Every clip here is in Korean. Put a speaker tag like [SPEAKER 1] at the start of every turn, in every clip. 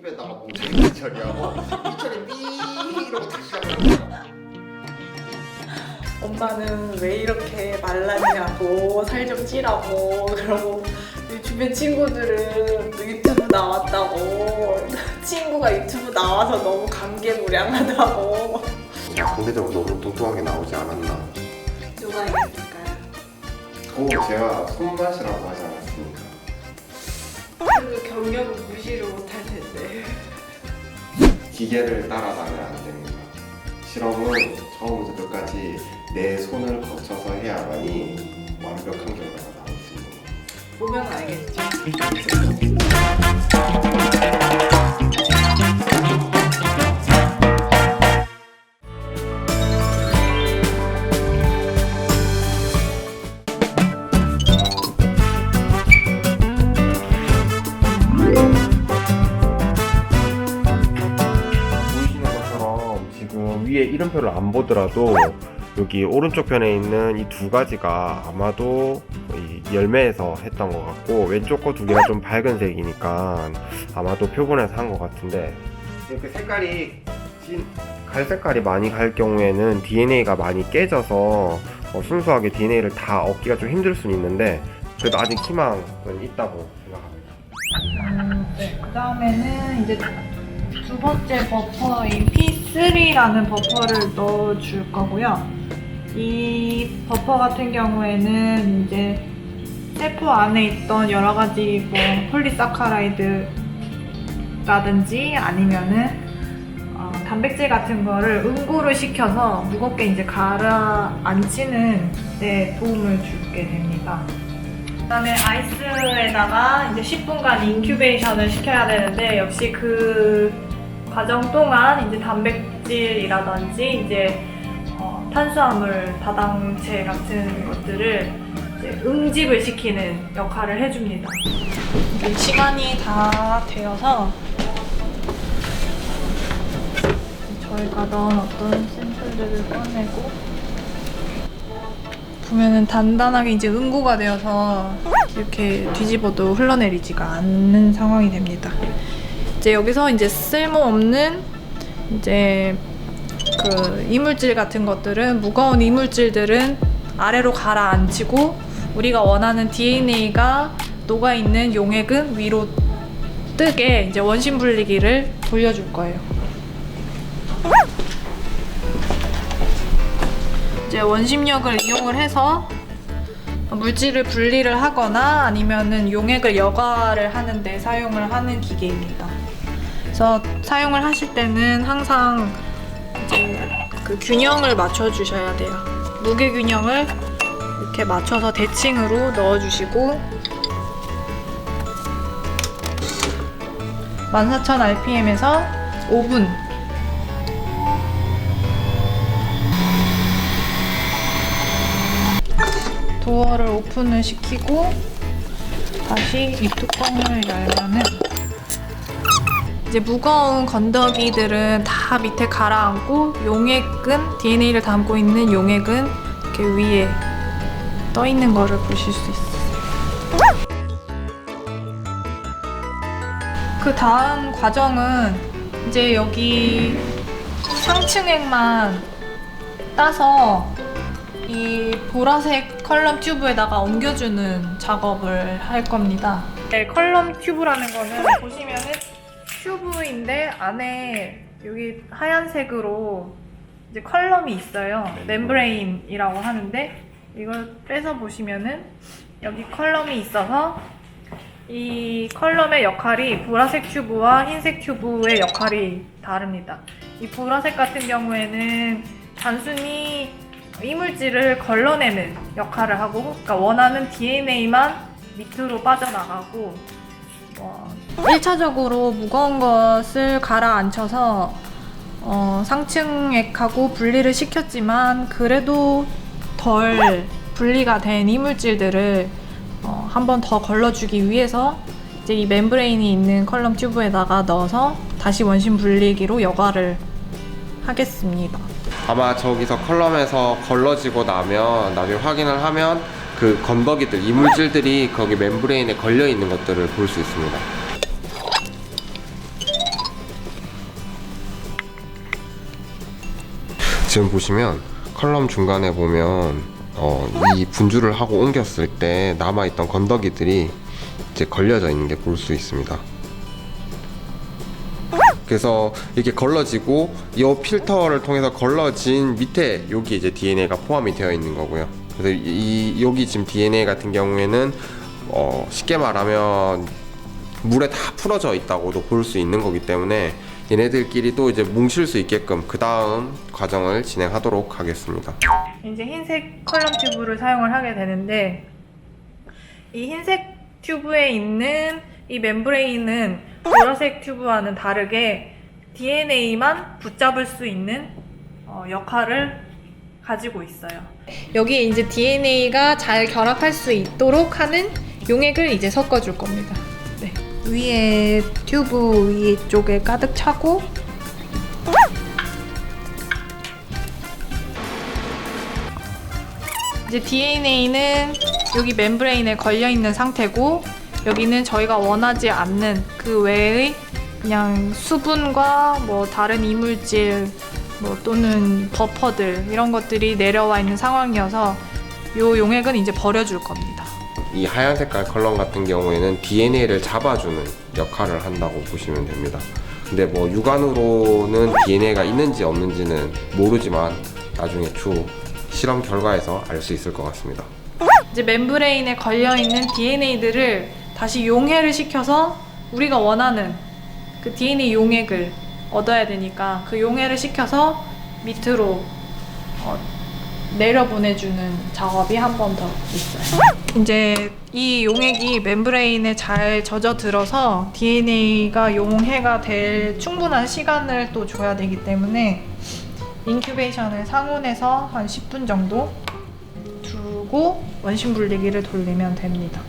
[SPEAKER 1] 입에다가 처리하고 이철이 삐 이러고 다시 시작하는 거야.
[SPEAKER 2] 엄마는 왜 이렇게 말랐냐고 살 좀 찌라고 그러고 이 주변 친구들은 또 유튜브 나왔다고 친구가 유튜브 나와서 너무 감개무량하다고
[SPEAKER 1] 상대적으로 너무 뚱뚱하게 나오지 않았나.
[SPEAKER 2] 누가 이겼을까요?
[SPEAKER 1] 오 제가 손맛이라고 하지 않았습니까?
[SPEAKER 2] 그 경력은 무시를 못할 텐데
[SPEAKER 1] 기계를 따라가면 안 됩니다. 실험은 처음부터 끝까지 내 손을 거쳐서 해야만이 완벽한 결과가 나올 수 거예요.
[SPEAKER 2] 보면 알겠죠
[SPEAKER 3] 이름표를 안 보더라도 여기 오른쪽 편에 있는 이 두 가지가 아마도 이 열매에서 했던 것 같고 왼쪽 거 두 개가 좀 밝은 색이니까 아마도 표본에서 한 것 같은데 이렇게 색깔이 진, 갈 색깔이 많이 갈 경우에는 DNA가 많이 깨져서 어, 순수하게 DNA를 다 얻기가 좀 힘들 수는 있는데 그래도 아직 희망은 있다고 생각합니다.
[SPEAKER 4] 네, 그 다음에는 이제 두 번째 버퍼인 P3라는 버퍼를 넣어줄 거고요. 이 버퍼 같은 경우에는 이제 세포 안에 있던 여러 가지 뭐 폴리사카라이드라든지 아니면은 어, 단백질 같은 거를 응고를 시켜서 무겁게 이제 가라앉히는 데 도움을 주게 됩니다. 그다음에 아이스에다가 이제 10분간 인큐베이션을 시켜야 되는데 역시 그 과정 동안 이제 단백질이라든지 이제 어, 탄수화물, 다당체 같은 것들을 이제 응집을 시키는 역할을 해줍니다. 이제 시간이 다 되어서 저희가 넣어놨던 샘플들을 꺼내고 보면은 단단하게 이제 응고가 되어서 이렇게 뒤집어도 흘러내리지가 않는 상황이 됩니다. 이제 여기서 이제 쓸모없는 이제 그 이물질 같은 것들은 무거운 이물질들은 아래로 가라앉히고 우리가 원하는 DNA가 녹아 있는 용액은 위로 뜨게 이제 원심 분리기를 돌려줄 거예요. 이제 원심력을 이용을 해서 물질을 분리를 하거나 아니면은 용액을 여과를 하는데 사용을 하는 기계입니다. 그래서 사용을 하실 때는 항상 이제 그 균형을 맞춰 주셔야 돼요. 무게 균형을 이렇게 맞춰서 대칭으로 넣어 주시고 14,000rpm에서 5분 도어를 오픈을 시키고 다시 이 뚜껑을 열면은 이제 무거운 건더기들은 다 밑에 가라앉고 용액은 DNA를 담고 있는 용액은 이렇게 위에 떠 있는 거를 보실 수 있어요. 그 다음 과정은 이제 여기 상층액만 따서 이 보라색 컬럼 튜브에다가 옮겨주는 작업을 할 겁니다. 네, 컬럼 튜브라는 거는 보시면은 튜브인데 안에 여기 하얀색으로 이제 컬럼이 있어요. 멤브레인이라고 하는데 이걸 빼서 보시면은 여기 컬럼이 있어서 이 컬럼의 역할이 보라색 튜브와 흰색 튜브의 역할이 다릅니다. 이 보라색 같은 경우에는 단순히 이물질을 걸러내는 역할을 하고, 그러니까 원하는 DNA만 밑으로 빠져나가고, 어, 1차적으로 무거운 것을 가라앉혀서 어, 상층액하고 분리를 시켰지만 그래도 덜 분리가 된 이물질들을 어, 한 번 더 걸러주기 위해서 이제 이 멤브레인이 있는 컬럼 튜브에다가 넣어서 다시 원심 분리기로 여과를 하겠습니다.
[SPEAKER 3] 아마 저기서 컬럼에서 걸러지고 나면 나중에 확인을 하면 그 건더기들, 이물질들이 거기 멤브레인에 걸려 있는 것들을 볼 수 있습니다.
[SPEAKER 1] 지금 보시면 컬럼 중간에 보면 어, 이 분주를 하고 옮겼을 때 남아있던 건더기들이 이제 걸려져 있는 게 볼 수 있습니다. 그래서 이렇게 걸러지고 이 필터를 통해서 걸러진 밑에 여기 이제 DNA가 포함이 되어 있는 거고요. 그래서 이 여기 지금 DNA 같은 경우에는 어, 쉽게 말하면 물에 다 풀어져 있다고도 볼 수 있는 거기 때문에 얘네들끼리 또 이제 뭉칠 수 있게끔 그 다음 과정을 진행하도록 하겠습니다.
[SPEAKER 4] 이제 흰색 컬럼 튜브를 사용을 하게 되는데 이 흰색 튜브에 있는 이 멤브레인은 보라색 튜브와는 다르게 DNA만 붙잡을 수 있는 어, 역할을 가지고 있어요. 여기에 이제 DNA가 잘 결합할 수 있도록 하는 용액을 이제 섞어줄 겁니다. 네. 위에 튜브 위 쪽에 가득 차고 이제 DNA는 여기 멤브레인에 걸려 있는 상태고 여기는 저희가 원하지 않는 그 외의 그냥 수분과 뭐 다른 이물질 뭐 또는 버퍼들 이런 것들이 내려와 있는 상황이어서 이 용액은 이제 버려줄 겁니다.
[SPEAKER 1] 이 하얀 색깔 컬럼 같은 경우에는 DNA를 잡아주는 역할을 한다고 보시면 됩니다. 근데 뭐 육안으로는 DNA가 있는지 없는지는 모르지만 나중에 추후 실험 결과에서 알 수 있을 것 같습니다.
[SPEAKER 4] 이제 멤브레인에 걸려 있는 DNA들을 다시 용해를 시켜서 우리가 원하는 그 DNA 용액을 얻어야 되니까 그 용해를 시켜서 밑으로 어, 내려 보내주는 작업이 한 번 더 있어요. 이제 이 용액이 멤브레인에 잘 젖어 들어서 DNA가 용해가 될 충분한 시간을 또 줘야 되기 때문에 인큐베이션을 상온에서 한 10분 정도 두고 원심 분리기를 돌리면 됩니다.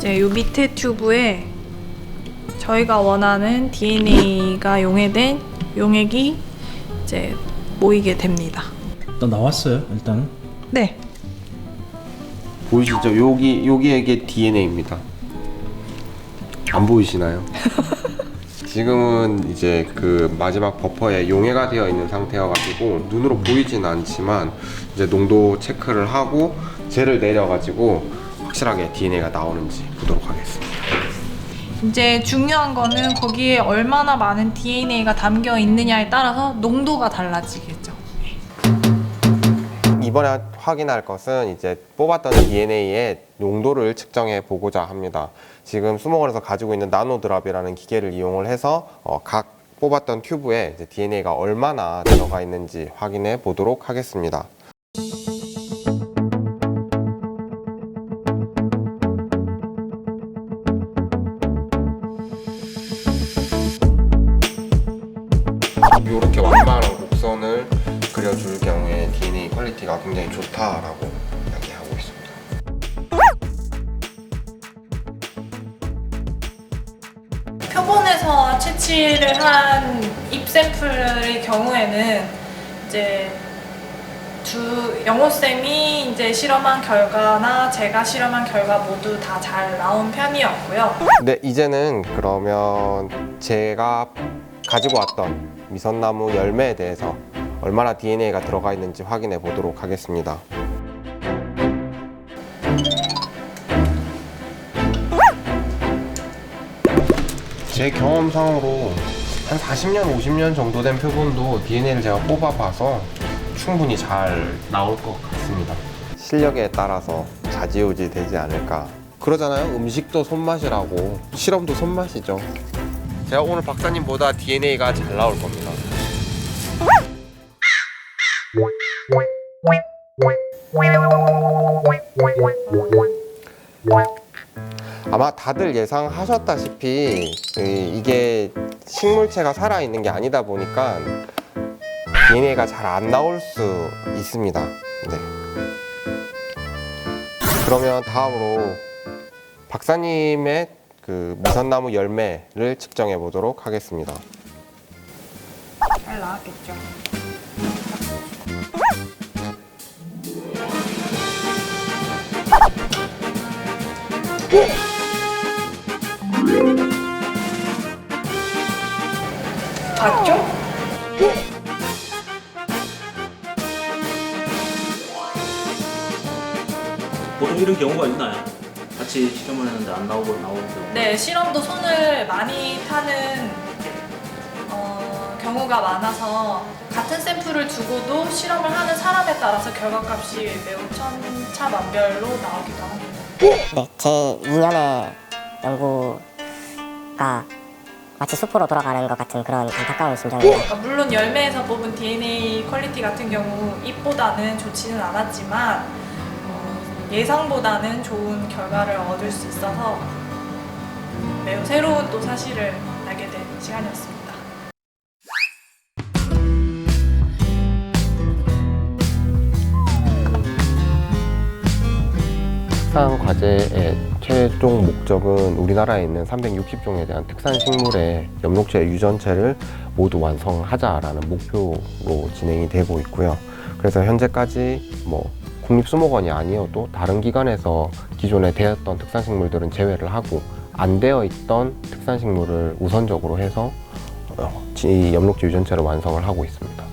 [SPEAKER 4] 이제 이 밑에 튜브에 저희가 원하는 DNA가 용해된 용액이 이제 모이게 됩니다.
[SPEAKER 5] 일단 나왔어요. 일단은
[SPEAKER 4] 네.
[SPEAKER 1] 보이시죠? 여기 여기에 이게 DNA입니다. 안 보이시나요? 지금은 이제 그 마지막 버퍼에 용해가 되어 있는 상태여 가지고 눈으로 보이진 않지만 이제 농도 체크를 하고 젤을 내려 가지고 확실하게 DNA가 나오는지 보도록 하겠습니다.
[SPEAKER 4] 이제 중요한 거는 거기에 얼마나 많은 DNA가 담겨 있느냐에 따라서 농도가 달라지겠죠.
[SPEAKER 1] 이번에 확인할 것은 이제 뽑았던 DNA의 농도를 측정해 보고자 합니다. 지금 수목원에서 가지고 있는 나노드랍이라는 기계를 이용을 해서 어, 각 뽑았던 튜브에 DNA가 얼마나 들어가 있는지 확인해 보도록 하겠습니다. 퀄리티가 굉장히 좋다라고 이야기하고 있습니다.
[SPEAKER 4] 표본에서 채취를 한잎 샘플의 경우에는 이제 두 영호 쌤이 이제 실험한 결과나 제가 실험한 결과 모두 다 잘 나온 편이었고요.
[SPEAKER 1] 네, 이제는 그러면 제가 가지고 왔던 미선나무 열매에 대해서 얼마나 DNA가 들어가 있는지 확인해 보도록 하겠습니다. 제 경험상으로 한 40년, 50년 정도 된 표본도 DNA를 제가 뽑아봐서 충분히 잘 나올 것 같습니다. 실력에 따라서 좌지우지 되지 않을까. 그러잖아요. 음식도 손맛이라고. 실험도 손맛이죠. 제가 오늘 박사님보다 DNA가 잘 나올 겁니다. 아마 다들 예상하셨다시피 이- 이게 식물체가 살아있는 게 아니다 보니까 DNA가 잘 안 나올 수 있습니다. 네. 그러면 다음으로 박사님의 그 미선나무 열매를 측정해 보도록 하겠습니다.
[SPEAKER 4] 잘 나왔겠죠. 봤죠?
[SPEAKER 5] 보통 이런 경우가 있나요? 같이 실험을 했는데 안 나오고 나오는 경우.
[SPEAKER 4] 네, 실험도 손을 많이 타는 어, 경우가 많아서 같은 샘플을 두고도 실험을 하는 사람에 따라서 결과값이 매우 천차만별로 나오기도 합니다.
[SPEAKER 6] 네, 제 2년의 연구가 마치 숲으로 돌아가는 것 같은 그런 안타까운 심정이에요.
[SPEAKER 4] 그러니까 물론 열매에서 뽑은 DNA 퀄리티 같은 경우 잎보다는 좋지는 않았지만 어, 예상보다는 좋은 결과를 얻을 수 있어서 매우 새로운 또 사실을 알게 된 시간이었습니다.
[SPEAKER 1] 특산 과제의 최종 목적은 우리나라에 있는 360종에 대한 특산 식물의 엽록체 유전체를 모두 완성하자라는 목표로 진행이 되고 있고요. 그래서 현재까지 뭐 국립수목원이 아니어도 다른 기관에서 기존에 되었던 특산 식물들은 제외를 하고 안 되어 있던 특산 식물을 우선적으로 해서 어, 이 엽록체 유전체를 완성을 하고 있습니다.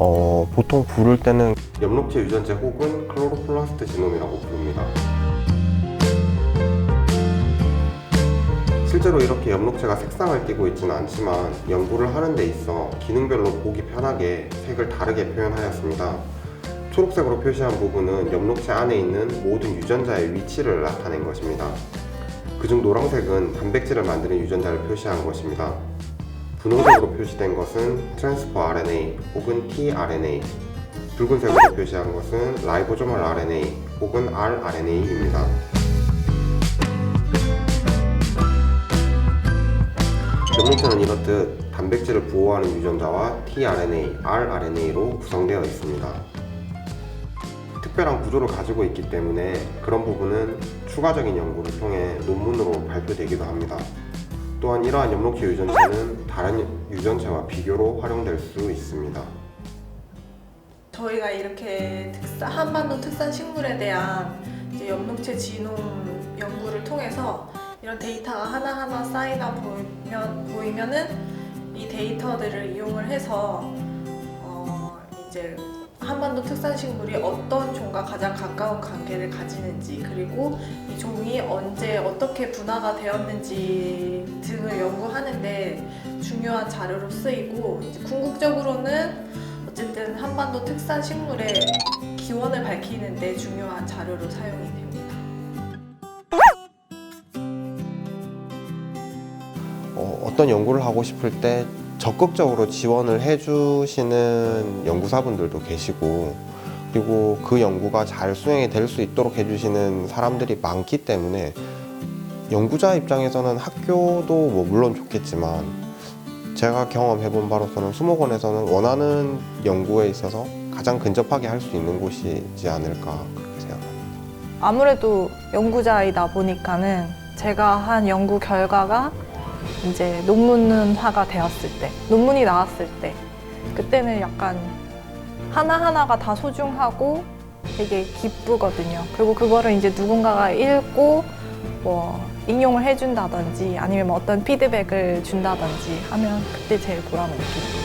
[SPEAKER 1] 어, 보통 부를 때는 엽록체 유전체 혹은 클로로플라스트 지놈이라고 부릅니다. 실제로 이렇게 엽록체가 색상을 띠고 있지는 않지만 연구를 하는 데 있어 기능별로 보기 편하게 색을 다르게 표현하였습니다. 초록색으로 표시한 부분은 엽록체 안에 있는 모든 유전자의 위치를 나타낸 것입니다. 그중 노란색은 단백질을 만드는 유전자를 표시한 것입니다. 분홍색으로 표시된 것은 트랜스퍼 RNA 혹은 tRNA, 붉은색으로 표시한 것은 라이보조멀 RNA 혹은 rRNA입니다. 이렇듯 단백질을 보호하는 유전자와 tRNA, rRNA로 구성되어 있습니다. 특별한 구조를 가지고 있기 때문에 그런 부분은 추가적인 연구를 통해 논문으로 발표되기도 합니다. 또한 이러한 엽록체 유전체는 다른 유전체와 비교로 활용될 수 있습니다.
[SPEAKER 4] 저희가 이렇게 특산, 한반도 특산 식물에 대한 엽록체 지놈 연구를 통해서 이런 데이터가 하나하나 쌓이다 보이면, 보이면은 이 데이터들을 이용을 해서 어, 이제 한반도 특산 식물이 어떤 종과 가장 가까운 관계를 가지는지 그리고 이 종이 언제 어떻게 분화가 되었는지 등을 연구하는데 중요한 자료로 쓰이고 궁극적으로는 어쨌든 한반도 특산 식물의 기원을 밝히는데 중요한 자료로 사용이 됩니다.
[SPEAKER 1] 어, 떤 연구를 하고 싶을 때 적극적으로 지원을 해주시는 연구사분들도 계시고 그리고 그 연구가 잘 수행이 될 수 있도록 해주시는 사람들이 많기 때문에 연구자 입장에서는 학교도 뭐 물론 좋겠지만 제가 경험해 본 바로서는 수목원에서는 원하는 연구에 있어서 가장 근접하게 할 수 있는 곳이지 않을까 그렇게 생각합니다.
[SPEAKER 4] 아무래도 연구자이다 보니까는 제가 한 연구 결과가 이제 논문화가 되었을 때, 논문이 나왔을 때, 그때는 약간 하나하나가 다 소중하고 되게 기쁘거든요. 그리고 그거를 이제 누군가가 읽고 뭐 인용을 해준다든지 아니면 뭐 어떤 피드백을 준다든지 하면 그때 제일 보람을 느낍니다.